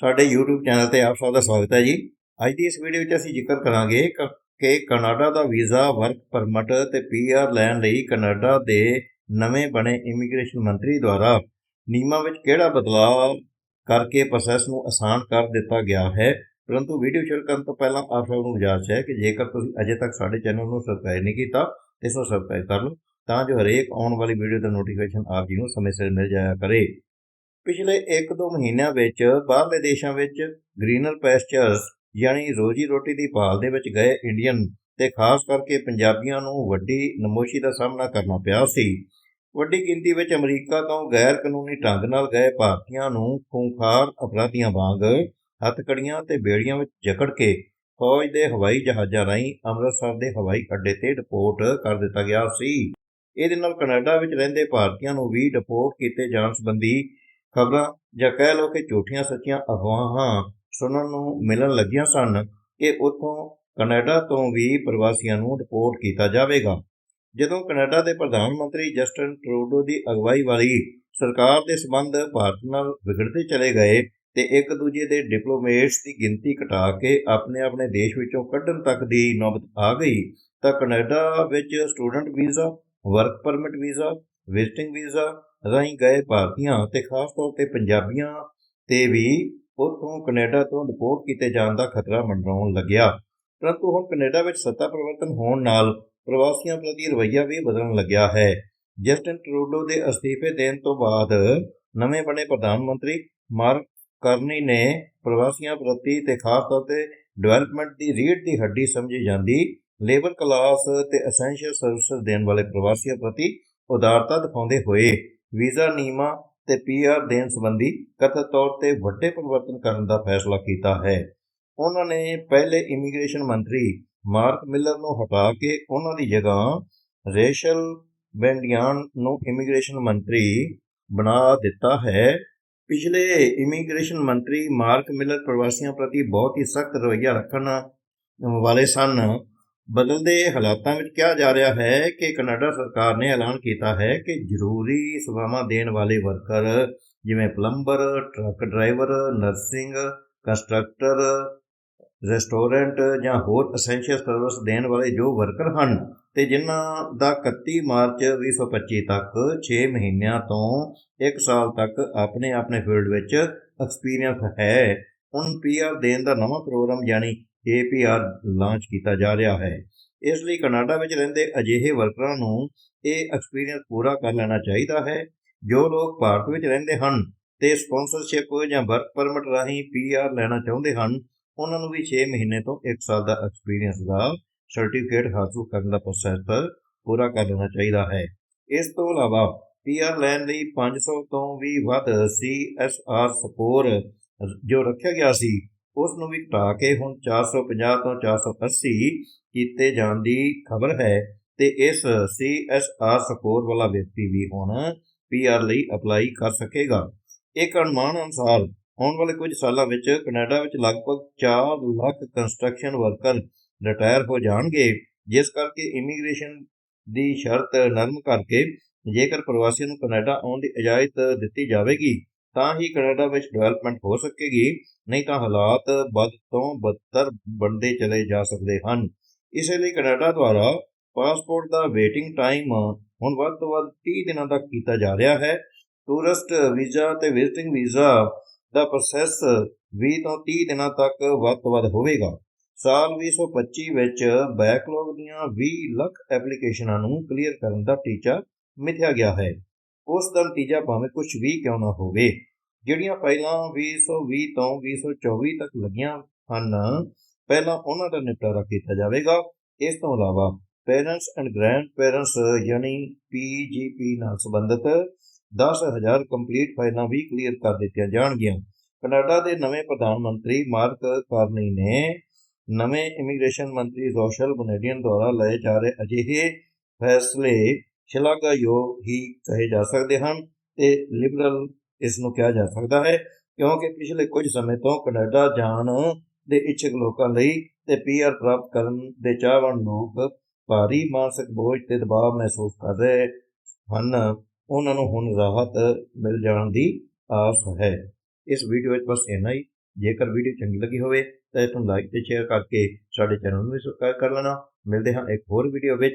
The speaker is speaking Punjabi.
ਸਾਡੇ YouTube ਚੈਨਲ ਤੇ ਆਪ ਸਭ ਦਾ ਸਵਾਗਤ ਹੈ ਜੀ। ਅੱਜ ਦੀ ਇਸ ਵੀਡੀਓ ਵਿੱਚ ਅਸੀਂ ਜ਼ਿਕਰ ਕਰਾਂਗੇ ਕ- ਕਿ ਕਨਾਡਾ ਦਾ ਵੀਜ਼ਾ ਵਰਕ ਪਰਮਿਟ ਤੇ ਪੀਆਰ ਲੈਣ ਲਈ ਕਨਾਡਾ ਦੇ ਨਵੇਂ ਬਣੇ ਇਮੀਗ੍ਰੇਸ਼ਨ ਮੰਤਰੀ ਦੁਆਰਾ ਨਿਯਮਾਂ ਵਿੱਚ ਕਿਹੜਾ ਬਦਲਾਅ ਕਰਕੇ ਪ੍ਰੋਸੈਸ ਨੂੰ ਆਸਾਨ ਕਰ ਦਿੱਤਾ ਗਿਆ ਹੈ, ਪਰੰਤੂ ਵੀਡੀਓ ਸ਼ੁਰੂ ਕਰਨ ਤੋਂ ਪਹਿਲਾਂ ਆਪ ਸਭ ਨੂੰ ਗੁਜ਼ਾਰਿਸ਼ ਹੈ ਕਿ ਜੇਕਰ ਤੁਸੀਂ ਅਜੇ ਤੱਕ ਸਾਡੇ ਚੈਨਲ ਨੂੰ ਸਬਸਕ੍ਰਾਈਬ ਨਹੀਂ ਕੀਤਾ ਤੇ ਇਸ ਨੂੰ ਸਬਸਕ੍ਰਾਈਬ ਕਰ ਲਓ ਤਾਂ ਜੋ ਹਰੇਕ ਆਉਣ ਵਾਲੀ ਵੀਡੀਓ ਦਾ ਨੋਟੀਫਿਕੇਸ਼ਨ ਆਪ ਜੀ ਨੂੰ ਸਮੇਂ ਸਿਰ ਮਿਲ ਜਾਇਆ ਕਰੇ। ਪਿਛਲੇ 1-2 ਮਹੀਨਿਆਂ ਵਿੱਚ ਬਾਹਰਲੇ ਦੇਸ਼ਾਂ ਵਿੱਚ ਗ੍ਰੀਨਰ ਪੈਸਚਰਸ ਯਾਨੀ ਰੋਜੀ ਰੋਟੀ ਦੀ ਭਾਲ ਦੇ ਵਿੱਚ ਗਏ ਇੰਡੀਅਨ ਤੇ ਖਾਸ ਕਰਕੇ ਪੰਜਾਬੀਆਂ ਨੂੰ ਵੱਡੀ ਨਮੋਸ਼ੀ ਦਾ ਸਾਹਮਣਾ ਕਰਨਾ ਪਿਆ ਸੀ। ਵੱਡੀ ਗਿਣਤੀ ਵਿੱਚ ਅਮਰੀਕਾ ਤੋਂ ਗੈਰ ਕਾਨੂੰਨੀ ਢੰਗ ਨਾਲ ਗਏ ਭਾਰਤੀਆਂ ਨੂੰ ਖੂੰਖਾਰ ਅਪਰਾਧੀਆਂ ਵਾਂਗ ਹੱਥਕੜੀਆਂ ਤੇ ਬੇੜੀਆਂ ਵਿੱਚ ਜਕੜ ਕੇ ਫੌਜ ਦੇ ਹਵਾਈ ਜਹਾਜ਼ਾਂ ਰਾਹੀਂ ਅੰਮ੍ਰਿਤਸਰ ਦੇ ਹਵਾਈ ਅੱਡੇ ਤੇ ਡਿਪੋਰਟ ਕਰ ਦਿੱਤਾ ਗਿਆ ਸੀ। ਇਹਦੇ ਨਾਲ ਕੈਨੇਡਾ ਵਿੱਚ ਰਹਿੰਦੇ ਭਾਰਤੀਆਂ ਨੂੰ ਵੀ ਡਿਪੋਰਟ ਕੀਤੇ ਜਾਣ ਸੰਬੰਧੀ ਖਬਰਾਂ ਜਾਂ ਕਹਿ ਲਓ ਕਿ ਝੂਠੀਆਂ ਸੱਚੀਆਂ ਅਫਵਾਹਾਂ ਸੁਣਨ ਨੂੰ ਮਿਲਣ ਲੱਗੀਆਂ ਸਨ ਕਿ ਉੱਥੋਂ ਕੈਨੇਡਾ ਤੋਂ ਵੀ ਪ੍ਰਵਾਸੀਆਂ ਨੂੰ ਰਿਪੋਰਟ ਕੀਤਾ ਜਾਵੇਗਾ। ਜਦੋਂ ਕੈਨੇਡਾ ਦੇ ਪ੍ਰਧਾਨ ਮੰਤਰੀ ਜਸਟਨ ਟਰੂਡੋ ਦੀ ਅਗਵਾਈ ਵਾਲੀ ਸਰਕਾਰ ਦੇ ਸਬੰਧ ਭਾਰਤ ਨਾਲ ਵਿਗੜਦੇ ਚਲੇ ਗਏ ਤੇ ਇੱਕ ਦੂਜੇ ਦੇ ਡਿਪਲੋਮੇਟਸ ਦੀ ਗਿਣਤੀ ਘਟਾ ਕੇ ਆਪਣੇ ਆਪਣੇ ਦੇਸ਼ ਵਿੱਚੋਂ ਕੱਢਣ ਤੱਕ ਦੀ ਨੌਬਤ ਆ ਗਈ, ਤਾਂ ਕੈਨੇਡਾ ਵਿੱਚ student visa, work permit visa, visiting visa ਰਾਹੀਂ ਗਏ ਭਾਰਤੀਆਂ ਤੇ ਖਾਸ ਤੌਰ ਤੇ ਪੰਜਾਬੀਆਂ ਤੇ ਵੀ ਉੱਥੋਂ ਕੈਨੇਡਾ ਤੋਂ ਡਿਪੋਰਟ ਕੀਤੇ ਜਾਣ ਦਾ ਖਤਰਾ ਮੰਡਰਾਉਣ ਲੱਗਿਆ। ਪਰੰਤੂ ਹੁਣ ਕੈਨੇਡਾ ਵਿੱਚ ਸੱਤਾ ਪਰਿਵਰਤਨ ਹੋਣ ਨਾਲ ਪ੍ਰਵਾਸੀਆਂ ਪ੍ਰਤੀ ਰਵੱਈਆ ਵੀ ਬਦਲਣ ਲੱਗਿਆ ਹੈ। ਜਸਟਨ ਟਰੂਡੋ ਦੇ ਅਸਤੀਫੇ ਦੇਣ ਤੋਂ ਬਾਅਦ ਨਵੇਂ ਬਣੇ ਪ੍ਰਧਾਨ ਮੰਤਰੀ ਮਾਰਕ ਕਰਨੀ ਨੇ ਪ੍ਰਵਾਸੀਆਂ ਪ੍ਰਤੀ ਤੇ ਖਾਸ ਤੌਰ ਤੇ ਡਿਵੈਲਪਮੈਂਟ ਦੀ ਰੀੜ ਦੀ ਹੱਡੀ ਸਮਝੀ ਜਾਂਦੀ, ਲੇਬਰ ਕਲਾਸ ਤੇ ਐਸੈਂਸ਼ੀਅਲ ਸਰਵਿਸ ਦੇਣ ਵਾਲੇ ਪ੍ਰਵਾਸੀਆਂ ਪ੍ਰਤੀ ਉਦਾਰਤਾ ਦਿਖਾਉਂਦੇ ਹੋਏ ਵੀਜ਼ਾ ਨਿਯਮਾਂ ਤੇ ਪੀਆਰ ਦੇਣ ਸੰਬੰਧੀ ਕਥਿਤ ਤੌਰ ਤੇ ਵੱਡੇ ਪਰਿਵਰਤਨ ਕਰਨ ਦਾ ਫੈਸਲਾ ਕੀਤਾ ਹੈ। ਉਹਨਾਂ ਨੇ ਪਹਿਲੇ ਇਮੀਗ੍ਰੇਸ਼ਨ ਮੰਤਰੀ ਮਾਰਕ ਮਿਲਰ ਨੂੰ ਹਟਾ ਕੇ ਉਹਨਾਂ ਦੀ ਜਗ੍ਹਾ ਰੇਸ਼ਲ ਬੈਂਡਿਆਨ ਨੂੰ ਇਮੀਗ੍ਰੇਸ਼ਨ ਮੰਤਰੀ ਬਣਾ ਦਿੱਤਾ ਹੈ। ਪਿਛਲੇ ਇਮੀਗ੍ਰੇਸ਼ਨ ਮੰਤਰੀ ਮਾਰਕ ਮਿਲਰ ਪ੍ਰਵਾਸੀਆਂ ਪ੍ਰਤੀ ਬਹੁਤ ਹੀ ਸਖਤ ਰਵੱਈਆ ਰੱਖਣ ਵਾਲੇ ਸਨ। ਬਦਲਦੇ ਹਾਲਾਤਾਂ ਵਿੱਚ ਕਿਹਾ ਜਾ ਰਿਹਾ ਹੈ ਕਿ ਕੈਨੇਡਾ ਸਰਕਾਰ ਨੇ ਐਲਾਨ ਕੀਤਾ ਹੈ ਕਿ ਜ਼ਰੂਰੀ ਸੇਵਾਵਾਂ ਦੇਣ ਵਾਲੇ ਵਰਕਰ ਜਿਵੇਂ plumber, truck driver, nursing, constructor, restaurant ਜਾਂ ਹੋਰ ਐਸੈਂਸ਼ੀਅਲ ਸਰਵਿਸ ਦੇਣ ਵਾਲੇ ਜੋ ਵਰਕਰ ਹਨ ਤੇ ਜਿਨ੍ਹਾਂ ਦਾ 31 ਮਾਰਚ 2025 ਤੱਕ 6 ਮਹੀਨਿਆਂ ਤੋਂ 1 ਸਾਲ ਤੱਕ ਆਪਣੇ ਆਪਣੇ ਫੀਲਡ ਵਿੱਚ ਐਕਸਪੀਰੀਅੰਸ ਹੈ, ਹੁਣ ਪੀਆਰ ਦੇਣ ਦਾ ਨਵਾਂ ਪ੍ਰੋਗਰਾਮ ਯਾਨੀ ਏਪੀਆਰ ਲਾਂਚ ਕੀਤਾ ਜਾ ਰਿਹਾ ਹੈ। ਇਸ ਲਈ ਕੈਨੇਡਾ ਵਿੱਚ ਰਹਿੰਦੇ ਅਜਿਹੇ ਵਰਕਰਾਂ ਨੂੰ ਇਹ ਐਕਸਪੀਰੀਅੰਸ ਪੂਰਾ ਕਰ ਲੈਣਾ ਚਾਹੀਦਾ ਹੈ, ਜੋ ਲੋਕ ਭਾਰਤ ਵਿੱਚ ਰਹਿੰਦੇ ਹਨ ਤੇ ਸਪਾਂਸਰਸ਼ਿਪ ਜਾਂ ਵਰਕ ਪਰਮਿਟ ਰਾਹੀਂ ਪੀਆਰ ਲੈਣਾ ਚਾਹੁੰਦੇ ਹਨ, ਉਹਨਾਂ ਨੂੰ ਵੀ 6 ਮਹੀਨੇ ਤੋਂ 1 ਸਾਲ ਦਾ ਐਕਸਪੀਰੀਅੰਸ ਦਾ ਸਰਟੀਫਿਕੇਟ ਹਾਸਲ ਕਰਨ ਦਾ ਪ੍ਰੋਸੈਸ ਪੂਰਾ ਕਰ ਲੈਣਾ ਚਾਹੀਦਾ ਹੈ। ਇਸ ਤੋਂ ਇਲਾਵਾ ਪੀਆਰ ਲੈਣ ਲਈ 500 ਤੋਂ ਵੀ ਵੱਧ ਸੀਐਸਆਰ ਸਕੋਰ ਜੋ ਰੱਖਿਆ ਗਿਆ ਸੀ ਉਸ ਨੂੰ ਵੀ ਘਟਾ ਕੇ ਹੁਣ 450 ਤੋਂ 480 ਕੀਤੇ ਜਾਣ ਦੀ ਖਬਰ ਹੈ ਤੇ ਇਸ ਸੀਐਸਆਰ ਸਕੋਰ ਵਾਲਾ ਵਿਅਕਤੀ ਵੀ ਹੁਣ ਪੀਆਰ ਲਈ ਅਪਲਾਈ ਕਰ ਸਕੇਗਾ। ਇੱਕ ਅਨੁਮਾਨ ਅਨੁਸਾਰ ਆਉਣ ਵਾਲੇ ਕੁਝ ਸਾਲਾਂ ਵਿੱਚ ਕੈਨੇਡਾ ਵਿੱਚ ਲਗਭਗ 4 ਲੱਖ ਕੰਸਟਰਕਸ਼ਨ ਵਰਕਰ ਰਿਟਾਇਰ ਹੋ ਜਾਣਗੇ, ਜਿਸ ਕਰਕੇ ਇਮੀਗ੍ਰੇਸ਼ਨ ਦੀ ਸ਼ਰਤ ਨਰਮ ਕਰਕੇ ਜੇਕਰ ਪ੍ਰਵਾਸੀਆਂ ਨੂੰ ਕੈਨੇਡਾ ਆਉਣ ਦੀ ਇਜਾਜ਼ਤ ਦਿੱਤੀ ਜਾਵੇਗੀ। ਤਾਂ ਹੀ ਕੈਨੇਡਾ ਵਿੱਚ ਡਿਵੈਲਪਮੈਂਟ ਹੋ ਸਕੇਗੀ, ਨਹੀਂ ਤਾਂ ਹਾਲਾਤ ਬਦ ਤੋਂ ਬਦਤਰ ਬਣਦੇ ਚਲੇ ਜਾ ਸਕਦੇ ਹਨ। ਇਸੇ ਲਈ ਕੈਨੇਡਾ ਦੁਆਰਾ ਪਾਸਪੋਰਟ ਦਾ ਵੇਟਿੰਗ ਟਾਈਮ ਹੁਣ ਵੱਧ ਤੋਂ ਵੱਧ 30 ਦਿਨਾਂ ਤੱਕ ਕੀਤਾ ਜਾ ਰਿਹਾ ਹੈ। ਟੂਰਿਸਟ ਵੀਜ਼ਾ ਤੇ ਵਿਜ਼ਿਟਿੰਗ ਵੀਜ਼ਾ ਦਾ ਪ੍ਰੋਸੈਸ 20 ਤੋਂ 30 ਦਿਨਾਂ ਤੱਕ ਵੱਧ ਤੋਂ ਵੱਧ ਹੋਵੇਗਾ। ਸਾਲ 2025 ਵਿੱਚ ਬੈਕਲੌਗ ਦੀਆਂ 20 ਲੱਖ ਐਪਲੀਕੇਸ਼ਨਾਂ ਨੂੰ ਕਲੀਅਰ ਕਰਨ ਦਾ ਟੀਚਾ ਮਿਥਿਆ ਗਿਆ ਹੈ। ਉਸ ਦਾ ਨਤੀਜਾ ਭਾਵੇਂ ਕੁਝ ਵੀ ਕਿਉਂ ਨਾ ਹੋਵੇ। ਜਿਹੜੀਆਂ ਫਾਈਲਾਂ 2020 ਤੋਂ 2024 ਤੱਕ ਲੱਗੀਆਂ ਹਨ, ਪਹਿਲਾਂ ਉਹਨਾਂ ਦਾ ਨਿਪਟਾਰਾ ਕੀਤਾ ਜਾਵੇਗਾ। ਇਸ ਤੋਂ ਇਲਾਵਾ ਪੇਰੈਂਟਸ ਐਂਡ ਗ੍ਰੈਂਡ ਪੇਰੈਂਟਸ ਯਾਨੀ ਪੀਜੀਪੀ ਨਾਲ ਸੰਬੰਧਿਤ 10000 ਕੰਪਲੀਟ ਫਾਈਲਾਂ ਵੀ ਕਲੀਅਰ ਕਰ ਦਿੱਤੀਆਂ ਜਾਣਗੀਆਂ। ਕੈਨੇਡਾ ਦੇ ਨਵੇਂ ਪ੍ਰਧਾਨ ਮੰਤਰੀ ਮਾਰਕ ਕਾਰਨੀ ਨੇ ਨਵੇਂ ਇਮੀਗ੍ਰੇਸ਼ਨ ਮੰਤਰੀ ਰੋਸ਼ਲ ਬਨੇਡੀਅਨ ਦੁਆਰਾ ਲਏ ਜਾ ਰਹੇ ਅਜਿਹੇ ਫੈਸਲੇ ਸ਼ਲਾਘਾਯੋਗ ਹੀ ਕਹੇ ਜਾ ਸਕਦੇ ਹਨ ਤੇ ਲਿਬਰਲ ਇਸ ਨੂੰ ਕਿਹਾ ਜਾ ਸਕਦਾ ਹੈ, ਕਿਉਂਕਿ ਪਿਛਲੇ ਕੁਝ ਸਮੇਂ ਤੋਂ ਕੈਨੇਡਾ ਜਾਣ ਦੇ ਇੱਛਕ ਲੋਕਾਂ ਲਈ ਤੇ ਪੀਆਰ ਪ੍ਰਾਪਤ ਕਰਨ ਦੇ ਚਾਹਵਾਨ ਲੋਕ ਭਾਰੀ ਮਾਨਸਿਕ ਬੋਝ ਤੇ ਦਬਾਅ ਮਹਿਸੂਸ ਕਰ ਰਹੇ ਹਨ। ਉਹਨਾਂ ਨੂੰ ਹੁਣ ਰਾਹਤ ਮਿਲ ਜਾਣ ਦੀ ਆਸ ਹੈ। ਇਸ ਵੀਡੀਓ ਵਿੱਚ ਬਸ ਇੰਨਾ ਹੀ। ਜੇਕਰ ਵੀਡੀਓ ਚੰਗੀ ਲੱਗੀ ਹੋਵੇ ਤਾਂ ਇਸ ਨੂੰ ਲਾਈਕ ਤੇ ਸ਼ੇਅਰ ਕਰਕੇ ਸਾਡੇ ਚੈਨਲ ਨੂੰ ਵੀ ਸਬਸਕ੍ਰਾਈਬ ਕਰ ਲੈਣਾ। ਮਿਲਦੇ ਹਾਂ ਇੱਕ ਹੋਰ ਵੀਡੀਓ ਵਿੱਚ।